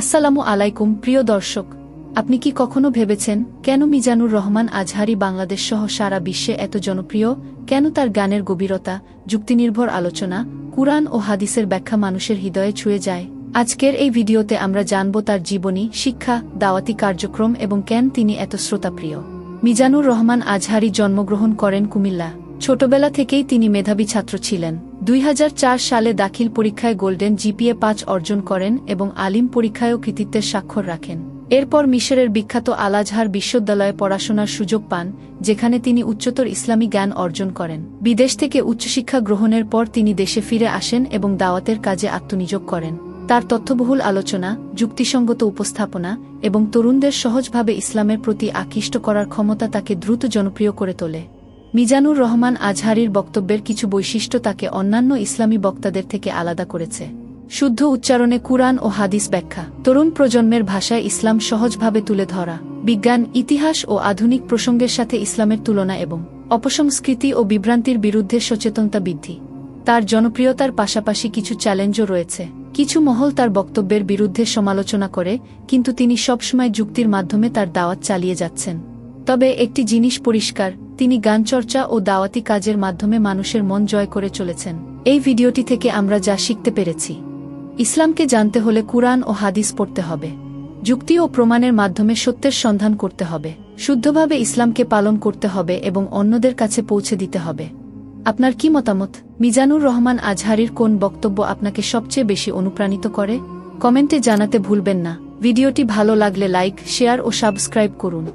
আসসালামু আলাইকুম, প্রিয় দর্শক। আপনি কি কখনো ভেবেছেন, কেন মিজানুর রহমান আজহারি বাংলাদেশ সহ সারা বিশ্বে এত জনপ্রিয়? কেন তার গানের গভীরতা, যুক্তিনির্ভর আলোচনা, কুরআন ও হাদিসের ব্যাখ্যা মানুষের হৃদয়ে ছুঁয়ে যায়? আজকের এই ভিডিওতে আমরা জানব তার জীবনী, শিক্ষা, দাওয়াতি কার্যক্রম এবং কেন তিনি এত শ্রোতাপ্রিয়। মিজানুর রহমান আজহারি জন্মগ্রহণ করেন কুমিল্লা। ছোটবেলা থেকেই তিনি মেধাবী ছাত্র ছিলেন। দুই হাজার চার সালে দাখিল পরীক্ষায় গোল্ডেন জিপিএ পাঁচ অর্জন করেন এবং আলিম পরীক্ষায়ও কৃতিত্বের স্বাক্ষর রাখেন। এরপর মিশরের বিখ্যাত আল আজহার বিশ্ববিদ্যালয়ে পড়াশোনার সুযোগ পান, যেখানে তিনি উচ্চতর ইসলামী জ্ঞান অর্জন করেন। বিদেশ থেকে উচ্চশিক্ষা গ্রহণের পর তিনি দেশে ফিরে আসেন এবং দাওয়াতের কাজে আত্মনিয়োগ করেন। তার তথ্যবহুল আলোচনা, যুক্তিসঙ্গত উপস্থাপনা এবং তরুণদের সহজভাবে ইসলামের প্রতি আকৃষ্ট করার ক্ষমতা তাকে দ্রুত জনপ্রিয় করে তোলে। মিজানুর রহমান আজহারির বক্তব্যের কিছু বৈশিষ্ট্য তাকে অন্যান্য ইসলামী বক্তাদের থেকে আলাদা করেছে। শুদ্ধ উচ্চারণে কুরআন ও হাদিস ব্যাখ্যা। তরুণ প্রজন্মের ভাষায় ইসলাম সহজভাবে তুলে ধরা। বিজ্ঞান, ইতিহাস ও আধুনিক প্রসঙ্গের সাথে ইসলামের তুলনা এবং অপসংস্কৃতি ও বিভ্রান্তির বিরুদ্ধে সচেতনতা বৃদ্ধি। তার জনপ্রিয়তার পাশাপাশি কিছু চ্যালেঞ্জও রয়েছে। কিছু মহল তার বক্তব্যের বিরুদ্ধে সমালোচনা করে, কিন্তু তিনি সবসময় যুক্তির মাধ্যমে তার দাওয়াত চালিয়ে যাচ্ছেন। তবে একটি জিনিস পরিষ্কার তিনি গানচর্চা ও দাওয়াতি কাজের মাধ্যমে মানুষের মন জয় করে চলেছেন। এই ভিডিওটি থেকে আমরা যা শিখতে পেরেছি। ইসলামকে জানতে হলে কুরআন ও হাদিস পড়তে হবে। যুক্তি ও প্রমাণের মাধ্যমে সত্যের সন্ধান করতে হবে। শুদ্ধভাবে ইসলামকে পালন করতে হবে এবং অন্যদের কাছে পৌঁছে দিতে হবে। আপনার কি মতামত? মিজানুর রহমান আজহারির কোন বক্তব্য আপনাকে সবচেয়ে বেশি অনুপ্রাণিত করে? কমেন্টে জানাতে ভুলবেন না। ভিডিওটি ভালো লাগলে লাইক, শেয়ার ও সাবস্ক্রাইব করুন।